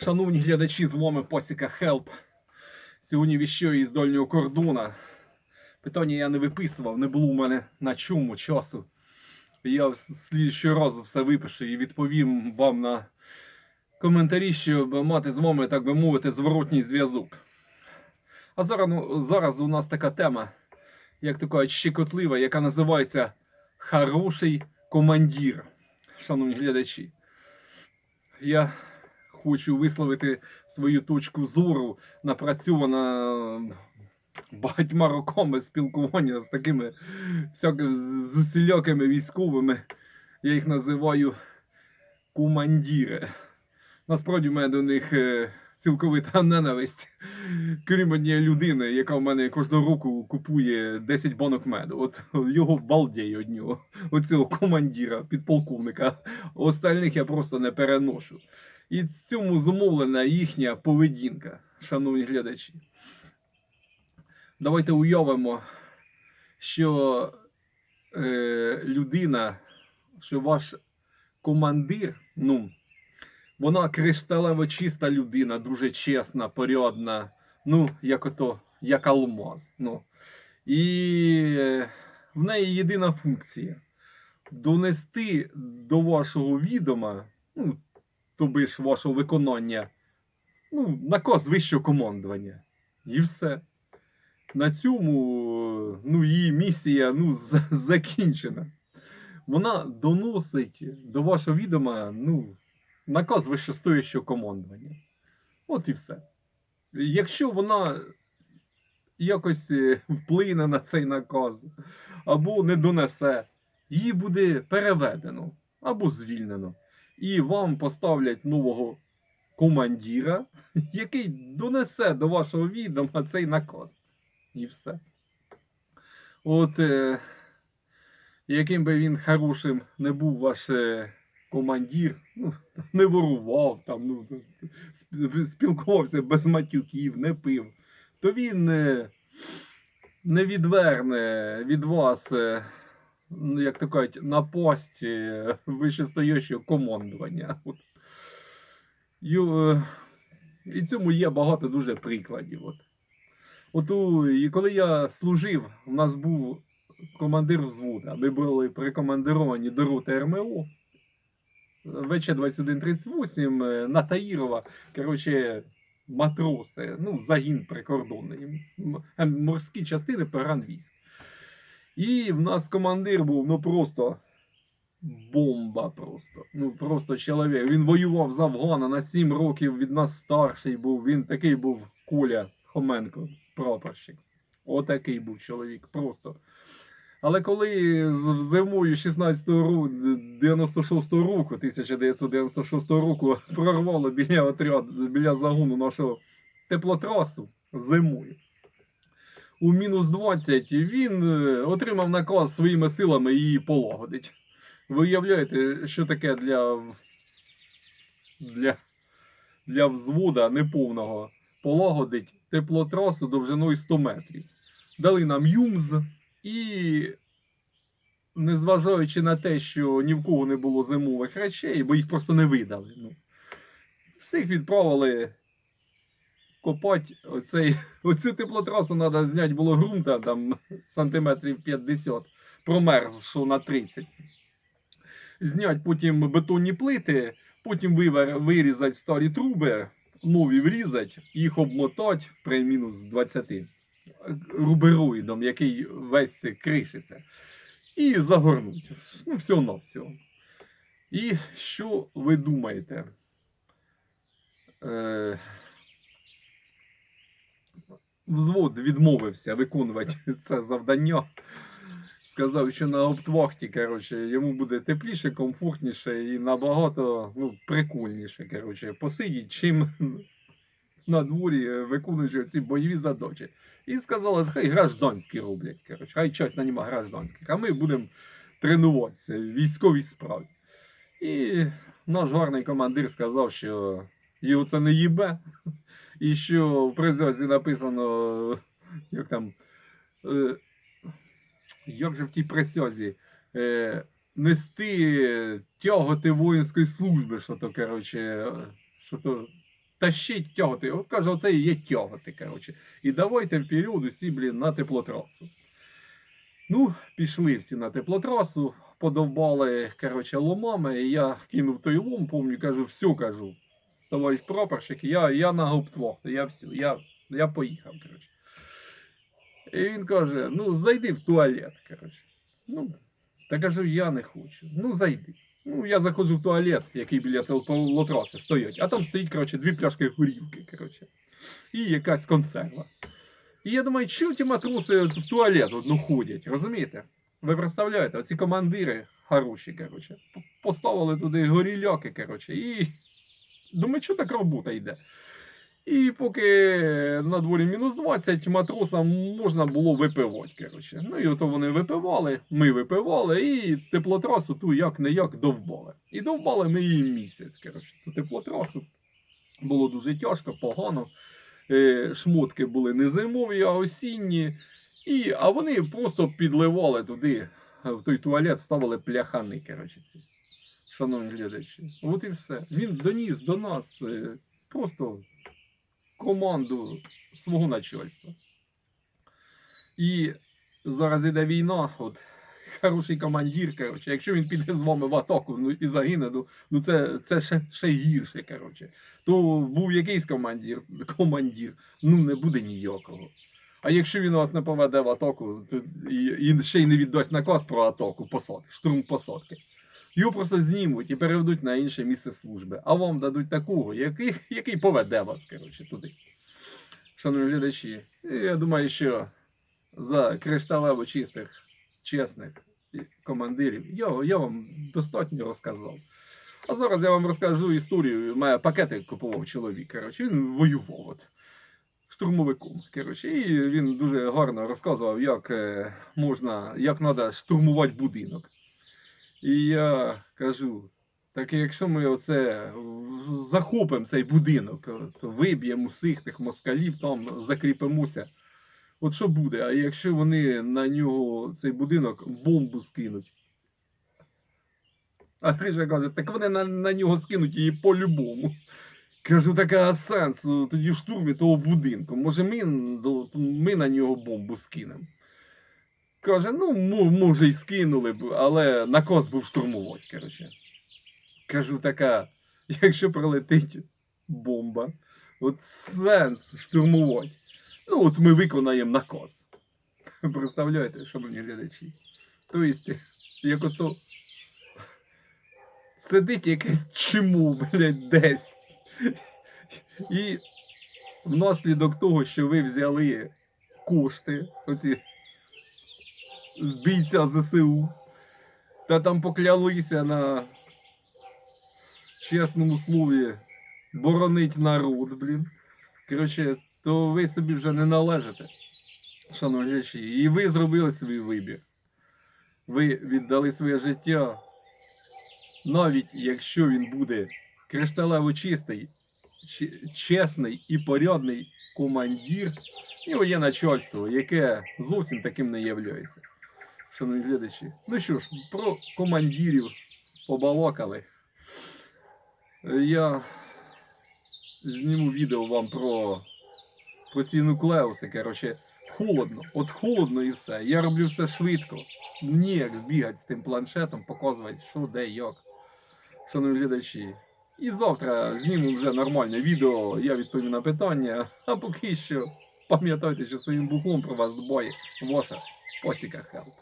Шановні глядачі, з вами Посіка Хелп. Сьогодні віщо із дольнього кордона. Питання я не виписував, не було у мене на чому часу. Я в слідчий раз все випишу і відповім вам на коментарі, щоб мати з вами, так би мовити, зворотній зв'язок. А зараз, ну, зараз у нас така тема, як така щекотлива, яка називається Хороший командир. Шановні глядачі. Я хочу висловити свою точку зору, напрацьована багатьма роками спілкування з такими всяки, з усілякими військовими. Я їх називаю командіри. Насправді в мене до них е, цілковита ненависть. Крім однієї людини, яка в мене кожного року купує 10 банок меду. От його балдєй од нього, оцього командіра, підполковника. Остальних я просто не переношу. І цьому зумовлена їхня поведінка, шановні глядачі. Давайте уявимо, що е, людина, що ваш командир, ну, вона кришталево чиста людина, дуже чесна, порядна, ну, як ото, як алмаз. Ну. І е, в неї єдина функція донести до вашого відома, ну, тобі ж вашого виконання, ну, наказ вищого командування. І все. На цьому ну, її місія ну, закінчена. Вона доносить до вашого відома ну, наказ вищостоящого командування. От і все. Якщо вона якось е, вплине на цей наказ або не донесе, її буде переведено або звільнено. І вам поставлять нового командира, який донесе до вашого відома цей наказ. І все. От, е, яким би він хорошим не був ваш е, командир, ну, не ворував, там, ну, спілкувався без матюків, не пив, то він е, не відверне від вас, е, як то кажуть, напасть е, вищестоящого командування. От. І, е, і цьому є багато дуже прикладів. От. От у, і коли я служив, у нас був командир взвода. Ми були прикомандировані до роти РМО. ВЧ 2138 е, на Таїрова. Коротше, матроси, ну, загін прикордонний. Морські частини погранвійськ. І в нас командир був ну просто бомба просто. Ну просто чоловік. Він воював з Афгана на 7 років від нас старший був. Він такий був Коля Хоменко, прапорщик. Отакий був чоловік, просто. Але коли зимою 16-го року, 96-го року, 1996 року прорвало біля отряду, біля загону нашого теплотрасу зимою. У мінус 20 він е, отримав наказ своїми силами її полагодить. Ви уявляєте, що таке для, для, для взвода неповного полагодить теплотрасу довжиною 100 метрів. Дали нам ЮМЗ і, незважаючи на те, що ні в кого не було зимових речей, бо їх просто не видали. Ну, всіх відправили копати оцей, оцю теплотрасу треба зняти було ґрунта там сантиметрів 50, промерз, що на 30. Знять потім бетонні плити, потім вирізати старі труби, нові врізати, їх обмотати при мінус 20 рубероїдом, який весь кришиться, і загорнуть. Ну, всього на всього. І що ви думаєте? Е, взвод відмовився виконувати це завдання. Сказав, що на оптвахті, коротше, йому буде тепліше, комфортніше і набагато ну, прикольніше, коротше, посидіть, чим на дворі виконуючи ці бойові задачі. І сказали, хай гражданські роблять, коротше, хай час на нема гражданських, а ми будемо тренуватися в військовій справі. І наш гарний командир сказав, що його це не їбе, і що в призові написано, як там. Е, як же в тій присязі? Е, нести тяготи воїнської служби, що то, коротше, що то тащить, тягати. От каже, оце і є тягати, коротше. І давайте вперед усі, блін, на теплотрасу. Ну, пішли всі на теплотрасу, подовбали, коротше, ломами, і я кинув той лом, помню, кажу, все кажу. Товариш прапорщик, я, я на гауптвахту, я все, я, я поїхав, коротше. І він каже: ну, зайди в туалет, коротше. Ну, та кажу, я не хочу. Ну, зайди. Ну, я заходжу в туалет, який біля теплотраси стоїть, а там стоїть, коротше, дві пляшки горілки, коротше, і якась консерва. І я думаю, чого ті матроси в туалет одну ходять, розумієте? Ви представляєте, оці командири хороші, коротше, поставили туди горіляки, коротше, і думаю, що так робота йде. І поки на дворі мінус 20, матросам можна було випивати. Коротше. Ну і ото вони випивали, ми випивали, і теплотрасу ту як не як довбали. І довбали ми її місяць. Коротше. Ту теплотрасу було дуже тяжко, погано. Е, шмотки були не зимові, а осінні. І, а вони просто підливали туди, в той туалет, ставили пляхани. Коротше, ці. Шановні глядачі. От і все. Він доніс до нас е, просто команду свого начальства. І зараз іде війна, от хороший командир, коротше, якщо він піде з вами в атаку ну, і загине, ну, ну це, це ще, ще гірше, коротше. То був якийсь командир, командир, ну не буде ніякого. А якщо він вас не поведе в атаку, то і, і ще й не віддасть наказ про атаку посадки, штурм посадки. Його просто знімуть і переведуть на інше місце служби, а вам дадуть такого, який, який поведе вас, коротше, туди. Шановні глядачі, я думаю, що за кришталево чистих, чесних командирів я, я вам достатньо розказав. А зараз я вам розкажу історію. Має пакети купував чоловік. Коротше, він воював от, штурмовиком. Коротше, і він дуже гарно розказував, як е, можна, як треба штурмувати будинок. І я кажу: так якщо ми оце захопимо цей будинок, то виб'ємо усіх тих москалів, там закріпимося. От що буде? А якщо вони на нього цей будинок бомбу скинуть? А Гриша каже, так вони на, на нього скинуть її по-любому. Кажу, так а сенс тоді в штурмі того будинку. Може, ми, ми на нього бомбу скинемо. Каже, ну, може, й скинули б, але наказ був штурмувати, коротше. Кажу, така, якщо прилетить бомба, от сенс штурмувати. Ну, от ми виконаємо наказ. Представляєте, шановні глядачі? Тобто, як ото сидить якесь чому, блядь, десь. І внаслідок того, що ви взяли кошти, оці з бійця ЗСУ, та там поклялися на чесному слові боронить народ, блін. Коротше, то ви собі вже не належите, шановні глядачі. І ви зробили свій вибір. Ви віддали своє життя, навіть якщо він буде кришталево чистий, чесний і порядний командир, в є начальство, яке зовсім таким не являється. Шановні глядачі. Ну що ж, про командирів побалакали. Е, Я зніму відео вам про, про ці нуклеуси. Коротше, холодно. От холодно і все. Я роблю все швидко. Ніяк збігати з тим планшетом, показувати, що, де, як. Шановні глядачі. І завтра зніму вже нормальне відео, я відповім на питання. А поки що пам'ятайте, що своїм бухлом про вас дбає ваша посіка Хелп.